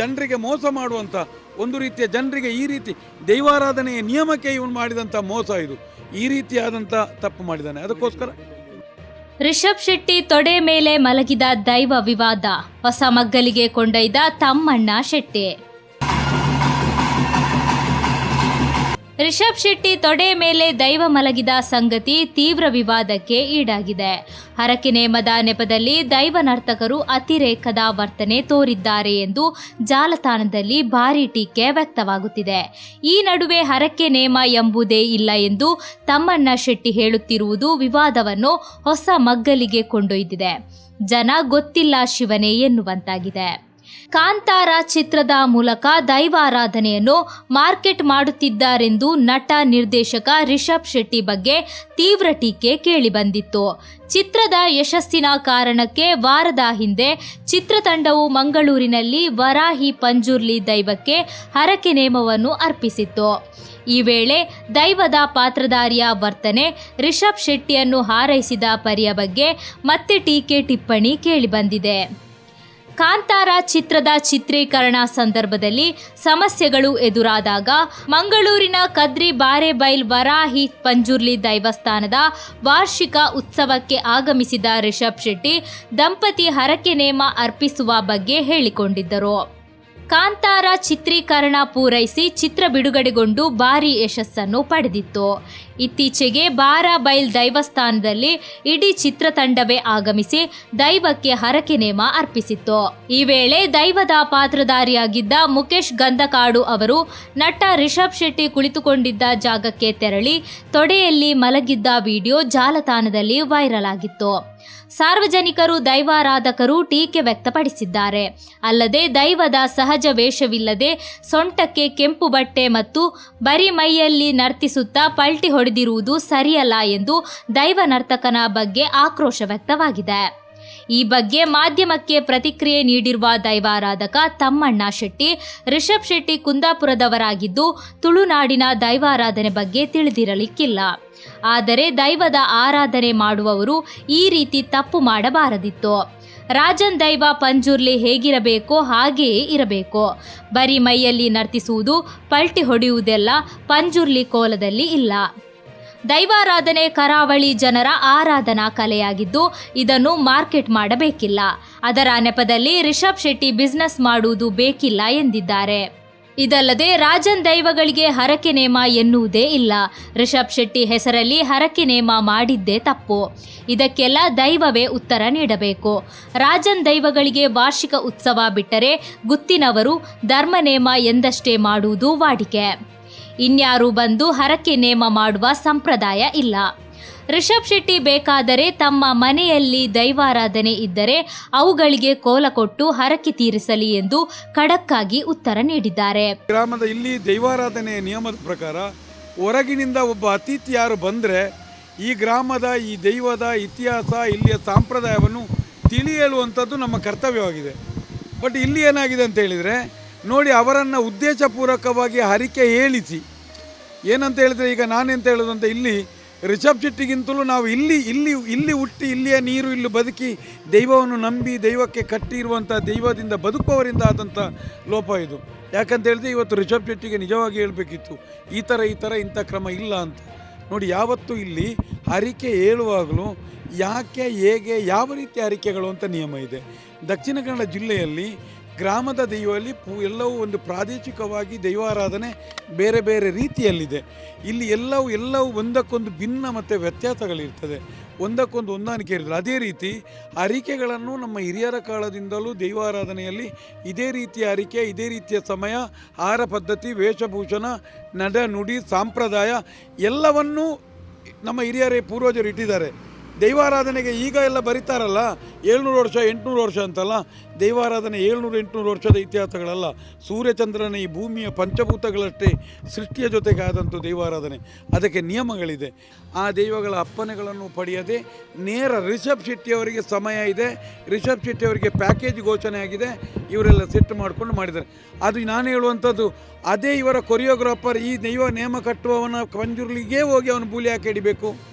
ಜನರಿಗೆ ಮೋಸ ಮಾಡುವಂಥ ಒಂದು ರೀತಿಯ ಜನರಿಗೆ ಈ ರೀತಿ ದೈವಾರಾಧನೆಯ ನಿಯಮಕ್ಕೆ ಇವನು ಮಾಡಿದಂಥ ಮೋಸ ಇದು. ಈ ರೀತಿಯಾದಂಥ ತಪ್ಪು ಮಾಡಿದ್ದಾನೆ. ಅದಕ್ಕೋಸ್ಕರ ರಿಷಬ್ ಶೆಟ್ಟಿ ತೊಡೆ ಮೇಲೆ ಮಲಗಿದ ದೈವ ವಿವಾದ. ಹೊಸ ಮಗ್ಗಲಿಗೆ ಕೊಂಡೊಯ್ದ ತಮ್ಮಣ್ಣ ಶೆಟ್ಟಿ. ರಿಷಬ್ ಶೆಟ್ಟಿ ತೊಡೆ ಮೇಲೆ ದೈವ ಮಲಗಿದ ಸಂಗತಿ ತೀವ್ರ ವಿವಾದಕ್ಕೆ ಈಡಾಗಿದೆ. ಹರಕೆ ನೇಮದ ನೆಪದಲ್ಲಿ ದೈವ ನರ್ತಕರು ಅತಿರೇಕದ ವರ್ತನೆ ತೋರಿದ್ದಾರೆ ಎಂದು ಜಾಲತಾಣದಲ್ಲಿ ಭಾರೀ ಟೀಕೆ ವ್ಯಕ್ತವಾಗುತ್ತಿದೆ. ಈ ನಡುವೆ ಹರಕೆ ನೇಮ ಎಂಬುದೇ ಇಲ್ಲ ಎಂದು ತಮ್ಮಣ್ಣ ಶೆಟ್ಟಿ ಹೇಳುತ್ತಿರುವುದು ವಿವಾದವನ್ನು ಹೊಸ ಮಗ್ಗಲಿಗೆ ಕೊಂಡೊಯ್ದಿದೆ. ಜನ ಗೊತ್ತಿಲ್ಲ ಶಿವನೇ ಎನ್ನುವಂತಾಗಿದೆ. ಕಾಂತಾರ ಚಿತ್ರದ ಮೂಲಕ ದೈವಾರಾಧನೆಯನ್ನು ಮಾರ್ಕೆಟ್ ಮಾಡುತ್ತಿದ್ದಾರೆಂದು ನಟ ನಿರ್ದೇಶಕ ರಿಷಬ್ ಶೆಟ್ಟಿ ಬಗ್ಗೆ ತೀವ್ರ ಟೀಕೆ ಕೇಳಿಬಂದಿತ್ತು. ಚಿತ್ರದ ಯಶಸ್ಸಿನ ಕಾರಣಕ್ಕೆ ವಾರದ ಹಿಂದೆ ಚಿತ್ರತಂಡವು ಮಂಗಳೂರಿನಲ್ಲಿ ವರಾಹಿ ಪಂಜುರ್ಲಿ ದೈವಕ್ಕೆ ಹರಕೆ ನೇಮವನ್ನು ಅರ್ಪಿಸಿತ್ತು. ಈ ವೇಳೆ ದೈವದ ಪಾತ್ರಧಾರಿಯ ವರ್ತನೆ ರಿಷಬ್ ಶೆಟ್ಟಿಯನ್ನು ಹಾರೈಸಿದ ಪರಿಯ ಬಗ್ಗೆ ಮತ್ತೆ ಟೀಕೆ ಟಿಪ್ಪಣಿ ಕೇಳಿಬಂದಿದೆ. ಕಾಂತಾರ ಚಿತ್ರದ ಚಿತ್ರೀಕರಣ ಸಂದರ್ಭದಲ್ಲಿ ಸಮಸ್ಯೆಗಳು ಎದುರಾದಾಗ ಮಂಗಳೂರಿನ ಕದ್ರಿ ಬಾರೆಬೈಲ್ ವರಾಹಿ ಪಂಜುರ್ಲಿ ದೈವಸ್ಥಾನದ ವಾರ್ಷಿಕ ಉತ್ಸವಕ್ಕೆ ಆಗಮಿಸಿದ ರಿಷಬ್ ಶೆಟ್ಟಿ ದಂಪತಿ ಹರಕೆ ನೇಮ ಅರ್ಪಿಸುವ ಬಗ್ಗೆ ಹೇಳಿಕೊಂಡಿದ್ದರು. ಕಾಂತಾರ ಚಿತ್ರೀಕರಣ ಪೂರೈಸಿ ಚಿತ್ರ ಬಿಡುಗಡೆಗೊಂಡು ಭಾರಿ ಯಶಸ್ಸನ್ನು ಪಡೆದಿತ್ತು. ಇತ್ತೀಚೆಗೆ ಬಾರಾಬೈಲ್ ದೈವಸ್ಥಾನದಲ್ಲಿ ಇಡೀ ಚಿತ್ರತಂಡವೇ ಆಗಮಿಸಿ ದೈವಕ್ಕೆ ಹರಕೆ ನೇಮ ಅರ್ಪಿಸಿತ್ತು. ಈ ವೇಳೆ ದೈವದ ಪಾತ್ರಧಾರಿಯಾಗಿದ್ದ ಮುಖೇಶ್ ಗಂಧಕಾಡು ಅವರು ನಟ ರಿಷಬ್ ಶೆಟ್ಟಿ ಕುಳಿತುಕೊಂಡಿದ್ದ ಜಾಗಕ್ಕೆ ತೆರಳಿ ತೊಡೆಯಲ್ಲಿ ಮಲಗಿದ್ದ ವಿಡಿಯೋ ಜಾಲತಾಣದಲ್ಲಿ ವೈರಲ್ ಆಗಿತ್ತು. ಸಾರ್ವಜನಿಕರು ದೈವಾರಾಧಕರು ಟೀಕೆ ವ್ಯಕ್ತಪಡಿಸಿದ್ದಾರೆ. ಅಲ್ಲದೆ ದೈವದ ಸಹಜ ವೇಷವಿಲ್ಲದೆ ಸೊಂಟಕ್ಕೆ ಕೆಂಪು ಬಟ್ಟೆ ಮತ್ತು ಬರಿ ಮೈಯಲ್ಲಿ ನರ್ತಿಸುತ್ತಾ ಪಲ್ಟಿ ಹೊಡೆದಿರುವುದು ಸರಿಯಲ್ಲ ಎಂದು ದೈವ ನರ್ತಕನ ಬಗ್ಗೆ ಆಕ್ರೋಶ ವ್ಯಕ್ತವಾಗಿದೆ. ಈ ಬಗ್ಗೆ ಮಾಧ್ಯಮಕ್ಕೆ ಪ್ರತಿಕ್ರಿಯೆ ನೀಡಿರುವ ದೈವಾರಾಧಕ ತಮ್ಮಣ್ಣ ಶೆಟ್ಟಿ, ರಿಷಬ್ ಶೆಟ್ಟಿ ಕುಂದಾಪುರದವರಾಗಿದ್ದು ತುಳುನಾಡಿನ ದೈವಾರಾಧನೆ ಬಗ್ಗೆ ತಿಳಿದಿರಲಿಕ್ಕಿಲ್ಲ. ಆದರೆ ದೈವದ ಆರಾಧನೆ ಮಾಡುವವರು ಈ ರೀತಿ ತಪ್ಪು ಮಾಡಬಾರದಿತ್ತು. ರಾಜನ್ ದೈವ ಪಂಜುರ್ಲಿ ಹೇಗಿರಬೇಕೋ ಹಾಗೆಯೇ ಇರಬೇಕು. ಬರೀ ಮೈಯಲ್ಲಿ ನರ್ತಿಸುವುದು, ಪಲ್ಟಿ ಹೊಡೆಯುವುದೆಲ್ಲ ಪಂಜುರ್ಲಿ ಕೋಲದಲ್ಲಿ ಇಲ್ಲ. ದೈವಾರಾಧನೆ ಕರಾವಳಿ ಜನರ ಆರಾಧನಾ ಕಲೆಯಾಗಿದ್ದು ಇದನ್ನು ಮಾರ್ಕೆಟ್ ಮಾಡಬೇಕಿಲ್ಲ. ಅದರ ನೆಪದಲ್ಲಿ ರಿಷಬ್ ಶೆಟ್ಟಿ ಬಿಸ್ನೆಸ್ ಮಾಡುವುದು ಬೇಕಿಲ್ಲ ಎಂದಿದ್ದಾರೆ. ಇದಲ್ಲದೆ ರಾಜನ್ ದೈವಗಳಿಗೆ ಹರಕೆ ನೇಮ ಎನ್ನುವುದೇ ಇಲ್ಲ. ರಿಷಬ್ ಶೆಟ್ಟಿ ಹೆಸರಲ್ಲಿ ಹರಕೆ ನೇಮ ಮಾಡಿದ್ದೇ ತಪ್ಪು. ಇದಕ್ಕೆಲ್ಲ ದೈವವೇ ಉತ್ತರ ನೀಡಬೇಕು. ರಾಜನ್ ದೈವಗಳಿಗೆ ವಾರ್ಷಿಕ ಉತ್ಸವ ಬಿಟ್ಟರೆ ಗುತ್ತಿನವರು ಧರ್ಮ ನೇಮ ಎಂದಷ್ಟೇ ಮಾಡುವುದು ವಾಡಿಕೆ. ಇನ್ಯಾರು ಬಂದು ಹರಕೆ ನೇಮ ಮಾಡುವ ಸಂಪ್ರದಾಯ ಇಲ್ಲ. ರಿಷಬ್ ಶೆಟ್ಟಿ ಬೇಕಾದರೆ ತಮ್ಮ ಮನೆಯಲ್ಲಿ ದೈವಾರಾಧನೆ ಇದ್ದರೆ ಅವುಗಳಿಗೆ ಕೋಲ ಕೊಟ್ಟು ಹರಕೆ ತೀರಿಸಲಿ ಎಂದು ಖಡಕ್ಕಾಗಿ ಉತ್ತರ ನೀಡಿದ್ದಾರೆ. ಗ್ರಾಮದ ಇಲ್ಲಿ ದೈವಾರಾಧನೆ ನಿಯಮದ ಪ್ರಕಾರ ಹೊರಗಿನಿಂದ ಒಬ್ಬ ಅತಿಥಿ ಯಾರು ಬಂದರೆ ಈ ಗ್ರಾಮದ, ಈ ದೈವದ ಇತಿಹಾಸ, ಇಲ್ಲಿಯ ಸಂಪ್ರದಾಯವನ್ನು ತಿಳಿ ಹೇಳುವಂಥದ್ದು ನಮ್ಮ ಕರ್ತವ್ಯವಾಗಿದೆ. ಬಟ್ ಇಲ್ಲಿ ಏನಾಗಿದೆ ಅಂತ ಹೇಳಿದರೆ ನೋಡಿ ಅವರನ್ನು ಉದ್ದೇಶಪೂರ್ವಕವಾಗಿ ಹರಿಕೆ ಹೇಳಿಸಿ. ಏನಂತ ಹೇಳಿದರೆ ಈಗ ನಾನೆಂತ ಹೇಳೋದು ಅಂತ ಇಲ್ಲಿ ರಿಷಬ್ ಶೆಟ್ಟಿಗಿಂತಲೂ ನಾವು ಇಲ್ಲಿ ಇಲ್ಲಿ ಇಲ್ಲಿ ಹುಟ್ಟಿ, ಇಲ್ಲಿಯ ನೀರು, ಇಲ್ಲಿ ಬದುಕಿ ದೈವವನ್ನು ನಂಬಿ, ದೈವಕ್ಕೆ ಕಟ್ಟಿರುವಂಥ ದೈವದಿಂದ ಬದುಕುವವರಿಂದ ಆದಂಥ ಲೋಪ ಇದು. ಯಾಕಂತ ಹೇಳಿದ್ರೆ ಇವತ್ತು ರಿಷಬ್ ಶೆಟ್ಟಿಗೆ ನಿಜವಾಗಿ ಹೇಳಬೇಕಿತ್ತು, ಈ ಥರ ಈ ಥರ ಇಂಥ ಕ್ರಮ ಇಲ್ಲ ಅಂತ. ನೋಡಿ, ಯಾವತ್ತೂ ಇಲ್ಲಿ ಹರಿಕೆ ಹೇಳುವಾಗಲೂ ಯಾಕೆ, ಹೇಗೆ, ಯಾವ ರೀತಿ ಹರಿಕೆಗಳು ಅಂತ ನಿಯಮ ಇದೆ. ದಕ್ಷಿಣ ಕನ್ನಡ ಜಿಲ್ಲೆಯಲ್ಲಿ ಗ್ರಾಮದ ದೈವಲ್ಲಿ ಪೂ ಎಲ್ಲವೂ ಒಂದು ಪ್ರಾದೇಶಿಕವಾಗಿ ದೈವಾರಾಧನೆ ಬೇರೆ ಬೇರೆ ರೀತಿಯಲ್ಲಿದೆ. ಇಲ್ಲಿ ಎಲ್ಲವೂ ಎಲ್ಲವೂ ಒಂದಕ್ಕೊಂದು ಭಿನ್ನ ಮತ್ತು ವ್ಯತ್ಯಾಸಗಳಿರ್ತದೆ. ಒಂದಕ್ಕೊಂದು ಹೊಂದಾಣಿಕೆ ಇರ್ತದೆ ಅದೇ ರೀತಿ ಅರಿಕೆಗಳನ್ನು ನಮ್ಮ ಹಿರಿಯರ ಕಾಲದಿಂದಲೂ ದೈವಾರಾಧನೆಯಲ್ಲಿ ಇದೇ ರೀತಿಯ ಅರಿಕೆ ಇದೇ ರೀತಿಯ ಸಮಯ, ಆಹಾರ ಪದ್ಧತಿ, ವೇಷಭೂಷಣ, ನಡ ನುಡಿ, ಸಂಪ್ರದಾಯ ಎಲ್ಲವನ್ನೂ ನಮ್ಮ ಹಿರಿಯರೇ ಪೂರ್ವಜರು ಇಟ್ಟಿದ್ದಾರೆ. ದೈವಾರಾಧನೆಗೆ ಈಗ ಎಲ್ಲ ಬರೀತಾರಲ್ಲ, ಏಳ್ನೂರು ವರ್ಷ, ಎಂಟುನೂರು ವರ್ಷ ಅಂತಲ್ಲ, ದೈವಾರಾಧನೆ ಏಳ್ನೂರು, ಎಂಟುನೂರು ವರ್ಷದ ಇತಿಹಾಸಗಳಲ್ಲ. ಸೂರ್ಯಚಂದ್ರನ ಈ ಭೂಮಿಯ ಪಂಚಭೂತಗಳಷ್ಟೇ ಸೃಷ್ಟಿಯ ಜೊತೆಗೆ ಆದಂಥ ದೈವಾರಾಧನೆ. ಅದಕ್ಕೆ ನಿಯಮಗಳಿದೆ. ಆ ದೈವಗಳ ಅಪ್ಪನೆಗಳನ್ನು ಪಡೆಯದೆ ನೇರ ರಿಷಬ್ ಶೆಟ್ಟಿಯವರಿಗೆ ಸಮಯ ಇದೆ. ರಿಷಬ್ ಶೆಟ್ಟಿಯವರಿಗೆ ಪ್ಯಾಕೇಜ್ ಘೋಷಣೆ ಆಗಿದೆ. ಇವರೆಲ್ಲ ಸೆಟ್ ಮಾಡಿಕೊಂಡು ಮಾಡಿದ್ದಾರೆ. ಅದು ನಾನು ಹೇಳುವಂಥದ್ದು, ಅದೇ ಇವರ ಕೊರಿಯೋಗ್ರಾಫರ್ ಈ ದೈವ ನೇಮ ಕಟ್ಟುವವನ ಪಂಜುರ್ಲಿಗೆ ಹೋಗಿ ಅವನು ಬೂಲಿ ಹಾಕಿ ಹಿಡಿಬೇಕು.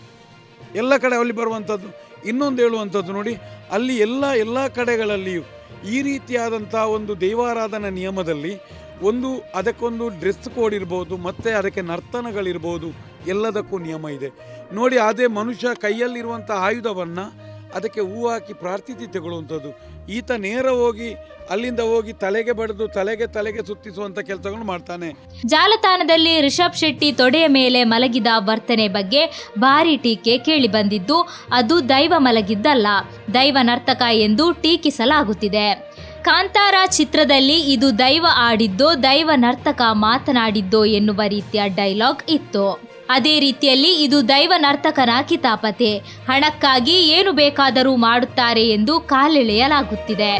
ಎಲ್ಲ ಕಡೆ ಅಲ್ಲಿ ಬರುವಂಥದ್ದು, ಇನ್ನೊಂದು ಹೇಳುವಂಥದ್ದು ನೋಡಿ, ಅಲ್ಲಿ ಎಲ್ಲ ಎಲ್ಲ ಕಡೆಗಳಲ್ಲಿಯೂ ಈ ರೀತಿಯಾದಂಥ ಒಂದು ದೈವಾರಾಧನಾ ನಿಯಮದಲ್ಲಿ ಒಂದು, ಅದಕ್ಕೊಂದು ಡ್ರೆಸ್ ಕೋಡ್ ಇರ್ಬೋದು, ಮತ್ತು ಅದಕ್ಕೆ ನರ್ತನಗಳಿರ್ಬೋದು, ಎಲ್ಲದಕ್ಕೂ ನಿಯಮ ಇದೆ. ನೋಡಿ, ಅದೇ ಮನುಷ್ಯ ಕೈಯಲ್ಲಿರುವಂಥ ಆಯುಧವನ್ನು ಅದಕ್ಕೆ ಹೂ ಹಾಕಿ ಪ್ರಾರ್ಥಿತಿ ತಗೊಳ್ಳುವಂಥದ್ದು. ಈತ ನೇರ ಹೋಗಿ ಅಲ್ಲಿಂದ ಹೋಗಿ ತಲೆಗೆ ಬಡಿದು ತಲೆಗೆ ತಲೆಗೆ ಸುತ್ತಿಸುವಂತ ಕೆಲಸಗಳು ಮಾಡ್ತಾನೆ. ಜಾಲತಾಣದಲ್ಲಿ ರಿಷಬ್ ಶೆಟ್ಟಿ ತೊಡೆಯ ಮೇಲೆ ಮಲಗಿದ ವರ್ತನೆ ಬಗ್ಗೆ ಭಾರಿ ಟೀಕೆ ಕೇಳಿ ಬಂದಿದ್ದು, ಅದು ದೈವ ಮಲಗಿದ್ದಲ್ಲ, ದೈವ ನರ್ತಕ ಎಂದು ಟೀಕಿಸಲಾಗುತ್ತಿದೆ. ಕಾಂತಾರ ಚಿತ್ರದಲ್ಲಿ ಇದು ದೈವ ಆಡಿದ್ದೋ, ದೈವ ನರ್ತಕ ಮಾತನಾಡಿದ್ದೋ ಎನ್ನುವ ರೀತಿಯ ಡೈಲಾಗ್ ಇತ್ತು. ಅದೇ ರೀತಿಯಲ್ಲಿ ಇದು ದೈವ ನರ್ತಕನ ಕಿತಾಪತೆ ಹಣಕ್ಕಾಗಿ ಏನು ಬೇಕಾದರೂ ಮಾಡುತ್ತಾರೆ ಎಂದು ಕಾಲೆಳೆಯಲಾಗುತ್ತಿದೆ.